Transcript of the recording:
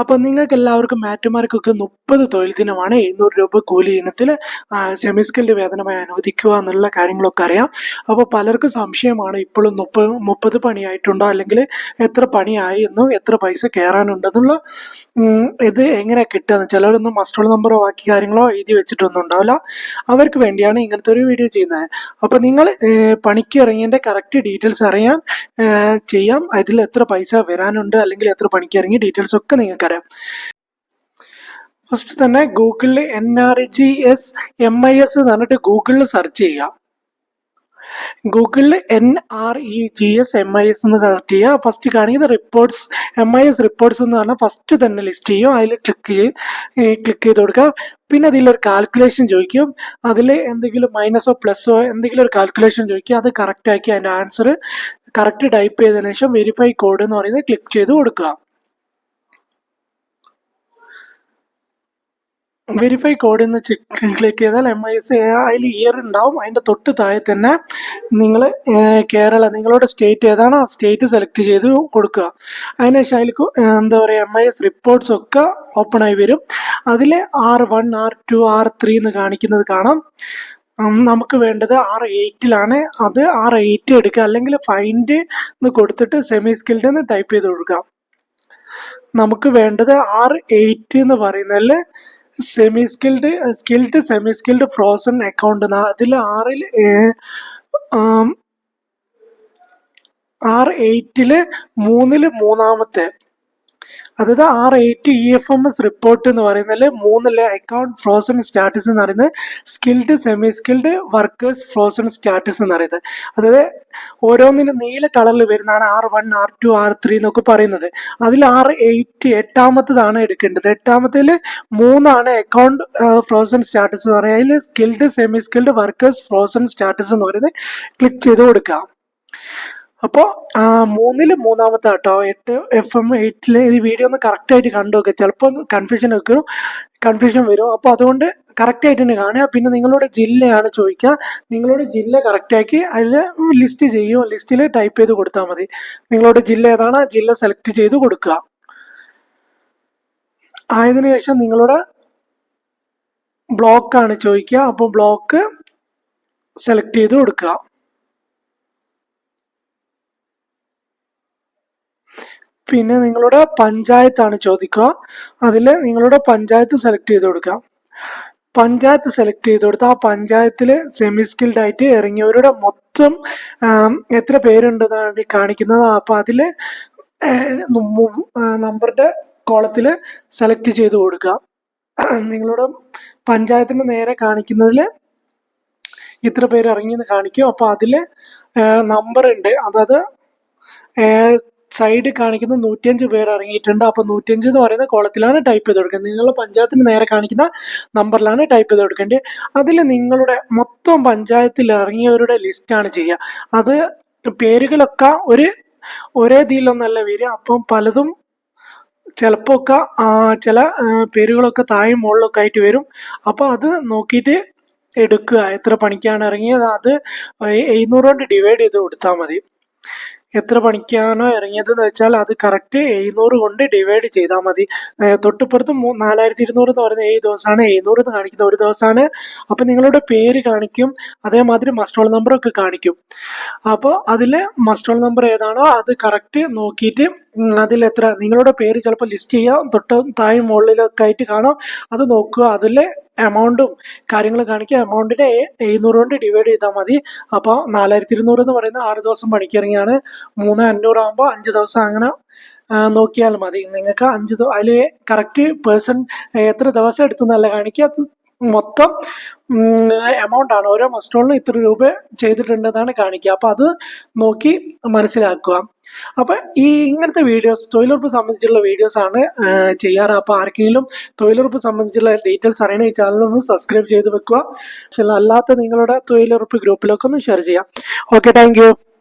അപ്പോൾ നിങ്ങൾക്ക് എല്ലാവർക്കും മാറ്റുമാർക്കൊക്കെ മുപ്പത് തൊഴിൽ ദിനമാണ്. എഴുന്നൂറ് രൂപ കൂലി ഇനത്തിൽ സെമി സ്കിൽഡ് വേതനമായി അനുവദിക്കുക എന്നുള്ള കാര്യങ്ങളൊക്കെ അറിയാം. അപ്പോൾ പലർക്കും സംശയമാണ് ഇപ്പോഴും മുപ്പത് മുപ്പത് പണിയായിട്ടുണ്ടോ? അല്ലെങ്കിൽ എത്ര പണിയായി എന്നും എത്ര പൈസ കയറാനുണ്ടെന്നുള്ള ഇത് എങ്ങനെ കിട്ടുക? ചിലരൊന്നും മസ്റ്റോൾ നമ്പറോ ബാക്കി കാര്യങ്ങളോ എഴുതി വെച്ചിട്ടൊന്നും ഉണ്ടാവില്ല. അവർക്ക് വേണ്ടിയാണ് ഇങ്ങനത്തെ ഒരു വീഡിയോ ചെയ്യുന്നത്. അപ്പോൾ നിങ്ങൾ പണിക്ക് ഇറങ്ങിയതിന്റെ കറക്റ്റ് ഡീറ്റെയിൽസ് അറിയാൻ ചെയ്യാം. അതിൽ എത്ര പൈസ വരാനുണ്ട് അല്ലെങ്കിൽ എത്ര പണിക്ക് ഇറങ്ങി ഡീറ്റെയിൽസ് ഒക്കെ നിങ്ങൾക്കറിയാം. ഫസ്റ്റ് തന്നെ ഗൂഗിളിൽ N R G S M I S എന്ന് പറഞ്ഞിട്ട് ഗൂഗിളിൽ സെർച്ച് ചെയ്യുക. ഗൂഗിളിൽ N R E G S M I S എന്ന് സെർച്ച് ചെയ്യുക. ഫസ്റ്റ് കാണിക്കുന്ന reports M I S reports എന്ന് പറഞ്ഞാൽ ഫസ്റ്റ് തന്നെ ലിസ്റ്റ് ചെയ്യും അതിൽ ക്ലിക്ക് ക്ലിക്ക് ചെയ്ത് കൊടുക്കുക. പിന്നെ അതിലൊരു കാൽക്കുലേഷൻ ചോദിക്കും. അതിൽ എന്തെങ്കിലും മൈനസോ പ്ലസോ എന്തെങ്കിലും ഒരു കാൽക്കുലേഷൻ ചോദിക്കുക. അത് കറക്റ്റ് ആക്കി അതിന്റെ ആൻസർ കറക്റ്റ് ടൈപ്പ് ചെയ്തതിനു ശേഷം വെരിഫൈ കോഡ് എന്ന് പറയുന്നത് ക്ലിക്ക് ചെയ്ത് കൊടുക്കുക. വെരിഫൈ കോഡ് എന്ന് ക്ലിക്ക് ചെയ്താൽ എം ഐ എസ് അതിൽ ഇയർ ഉണ്ടാവും. അതിന്റെ തൊട്ട് താഴെ തന്നെ നിങ്ങൾ കേരള നിങ്ങളുടെ സ്റ്റേറ്റ് ഏതാണ് ആ സ്റ്റേറ്റ് സെലക്ട് ചെയ്ത് കൊടുക്കുക. അതിനുശേഷം അതിൽ എന്താ പറയുക എം ഐ എസ് റിപ്പോർട്ട്സ് ഒക്കെ ഓപ്പൺ ആയി വരും. അതിൽ R one R two R three എന്ന് കാണിക്കുന്നത് കാണാം. നമുക്ക് വേണ്ടത് ആർ എയ്റ്റിലാണ് അത് ആർ എയ്റ്റ് എടുക്കുക. അല്ലെങ്കിൽ ഫൈൻഡ് എന്ന് കൊടുത്തിട്ട് സെമി സ്കിൽഡ് എന്ന് ടൈപ്പ് ചെയ്ത് കൊടുക്കാം നമുക്ക് വേണ്ടത് ആർ എയ്റ്റ് എന്ന് പറയുന്നതിൽ semi skilled skilled semi skilled frozen account അതിൽ ആറിൽ ആർ എയ്റ്റിൽ മൂന്നിൽ മൂന്നാമത്തെ. അതായത് R eight E F M S report എന്ന് പറയുന്നതിൽ മൂന്നിലെ അക്കൗണ്ട് ഫ്രോസൺ സ്റ്റാറ്റസ് എന്ന് പറയുന്നത് skilled semi skilled workers frozen status എന്ന് പറയുന്നത്. അതായത് ഓരോന്നിനും നീല കളറിൽ വരുന്നതാണ് R one R two R three എന്നൊക്കെ പറയുന്നത്. അതിൽ ആർ എയ്റ്റ് എട്ടാമത്തതാണ് എടുക്കേണ്ടത്. എട്ടാമത്തിൽ മൂന്നാണ് അക്കൗണ്ട് ഫ്രോസൺ സ്റ്റാറ്റസ് എന്ന് പറയുന്നത്. അതിൽ skilled semi skilled workers frozen status എന്ന് പറയുന്നത് ക്ലിക്ക് ചെയ്ത് കൊടുക്കാം അപ്പോൾ മൂന്നിൽ മൂന്നാമത്തെ കേട്ടോ എട്ട് എഫ് എം എയ്റ്റിൽ ഈ വീഡിയോ ഒന്ന് കറക്റ്റ് ആയിട്ട് കണ്ടു നോക്കുക ചിലപ്പോൾ കൺഫ്യൂഷൻ വെക്കും കൺഫ്യൂഷൻ വരും. അപ്പോൾ അതുകൊണ്ട് കറക്റ്റ് ആയിട്ട് തന്നെ കാണുക. പിന്നെ നിങ്ങളുടെ ജില്ലയാണ് ചോദിക്കുക. നിങ്ങളുടെ ജില്ല കറക്റ്റ് ആക്കി അതിൽ ലിസ്റ്റ് ചെയ്യും. ലിസ്റ്റിൽ ടൈപ്പ് ചെയ്ത് കൊടുത്താൽ മതി. നിങ്ങളുടെ ജില്ല ഏതാണ്? ആ ജില്ല സെലക്ട് ചെയ്ത് കൊടുക്കുക. ആയതിനു ശേഷം നിങ്ങളുടെ ബ്ലോക്കാണ് ചോദിക്കുക. അപ്പോൾ ബ്ലോക്ക് സെലക്ട് ചെയ്ത് കൊടുക്കുക. പിന്നെ നിങ്ങളുടെ പഞ്ചായത്താണ് ചോദിക്കുക. അതിൽ നിങ്ങളുടെ പഞ്ചായത്ത് സെലക്ട് ചെയ്ത് കൊടുക്കുക പഞ്ചായത്ത് സെലക്ട് ചെയ്ത് കൊടുത്ത് ആ പഞ്ചായത്തിൽ സെമി സ്കിൽഡ് ആയിട്ട് ഇറങ്ങിയവരുടെ മൊത്തം എത്ര പേരുണ്ടെന്നാണ് കാണിക്കുന്നത്. അപ്പോൾ അതിൽ നമ്പറിന്റെ കോളത്തിൽ സെലക്ട് ചെയ്ത് കൊടുക്കുക നിങ്ങളുടെ പഞ്ചായത്തിന്റെ നേരെ കാണിക്കുന്നതിൽ ഇത്ര പേര് ഇറങ്ങിയെന്ന് കാണിക്കും. അപ്പോൾ അതിൽ നമ്പർ ഉണ്ട്. അതായത് സൈഡ് കാണിക്കുന്ന നൂറ്റിയഞ്ച് പേർ ഇറങ്ങിയിട്ടുണ്ട്. അപ്പോൾ നൂറ്റിയഞ്ച് എന്ന് പറയുന്ന കോളത്തിലാണ് ടൈപ്പ് ചെയ്ത് കൊടുക്കുന്നത്. നിങ്ങളുടെ പഞ്ചായത്തിന് നേരെ കാണിക്കുന്ന നമ്പറിലാണ് ടൈപ്പ് ചെയ്ത് കൊടുക്കേണ്ടത്. അതിൽ നിങ്ങളുടെ മൊത്തം പഞ്ചായത്തിൽ ഇറങ്ങിയവരുടെ ലിസ്റ്റാണ് ചെയ്യുക. അത് പേരുകളൊക്കെ ഒരു ഒരേ ഇതിലൊന്നല്ല വരിക. അപ്പം പലതും ചിലപ്പോൾ ഒക്കെ ചില പേരുകളൊക്കെ താഴെ മുകളിലൊക്കെ ആയിട്ട് വരും. അപ്പോൾ അത് നോക്കിയിട്ട് എടുക്കുക. എത്ര പണിക്കാണ് ഇറങ്ങിയത്. അത് എഴുന്നൂറ് കൊണ്ട് ഡിവൈഡ് ചെയ്ത് കൊടുത്താൽ മതി. എത്ര പണിക്കാണോ ഇറങ്ങിയത് എന്ന് വെച്ചാൽ അത് കറക്റ്റ് എഴുന്നൂറ് കൊണ്ട് ഡിവൈഡ് ചെയ്താൽ മതി. തൊട്ടിപ്പുറത്ത് മൂ നാലായിരത്തി ഇരുന്നൂറ് എന്ന് പറയുന്നത് ഏഴ് ദിവസമാണ് എഴുന്നൂറ് എന്ന് കാണിക്കുന്ന ഒരു ദിവസമാണ് അപ്പം നിങ്ങളുടെ പേര് കാണിക്കും. അതേമാതിരി മസ്റ്റോൾ നമ്പറൊക്കെ കാണിക്കും. അപ്പോൾ അതിൽ മസ്റ്റോൾ നമ്പർ ഏതാണോ അത് കറക്റ്റ് നോക്കിയിട്ട് അതിൽ എത്ര നിങ്ങളുടെ പേര് ചിലപ്പോൾ ലിസ്റ്റ് ചെയ്യാം. തൊട്ട് താഴെ മുകളിലൊക്കെ ആയിട്ട് കാണാം. അത് നോക്കുക. അതിലെ എമൗണ്ടും കാര്യങ്ങൾ കാണിക്കുക. എമൗണ്ടിനെ എഴുന്നൂറ് കൊണ്ട് ഡിവൈഡ് ചെയ്താൽ മതി. അപ്പോൾ നാലായിരത്തി ഇരുന്നൂറ് എന്ന് പറയുന്ന ആറ് ദിവസം പണിക്കിറങ്ങിയാണ്. മൂന്ന് അഞ്ഞൂറാകുമ്പോൾ അഞ്ച് ദിവസം അങ്ങനെ നോക്കിയാൽ മതി. നിങ്ങൾക്ക് അഞ്ച് അതിൽ കറക്റ്റ് പേഴ്സൺ എത്ര ദിവസം എടുത്തെന്നല്ല കാണിക്കുക. മൊത്തം എമൗണ്ട് ആണ്. ഓരോ മസ്റ്റോളിനും ഇത്ര രൂപ ചെയ്തിട്ടുണ്ടെന്നാണ് കാണിക്കുക. അപ്പോൾ അത് നോക്കി മനസ്സിലാക്കുക. അപ്പോൾ ഈ ഇങ്ങനത്തെ വീഡിയോസ് തൊഴിലുറപ്പ് സംബന്ധിച്ചുള്ള വീഡിയോസ് ആണ് ചെയ്യാറ്. അപ്പോൾ ആർക്കെങ്കിലും തൊഴിലുറപ്പ് സംബന്ധിച്ചുള്ള ഡീറ്റെയിൽസ് അറിയണ ഈ ചാനൽ ഒന്ന് സബ്സ്ക്രൈബ് ചെയ്ത് വെക്കുക. പക്ഷേ അല്ലാത്ത നിങ്ങളുടെ തൊഴിലുറപ്പ് ഗ്രൂപ്പിലൊക്കെ ഒന്ന് ഷെയർ ചെയ്യാം. Okay thank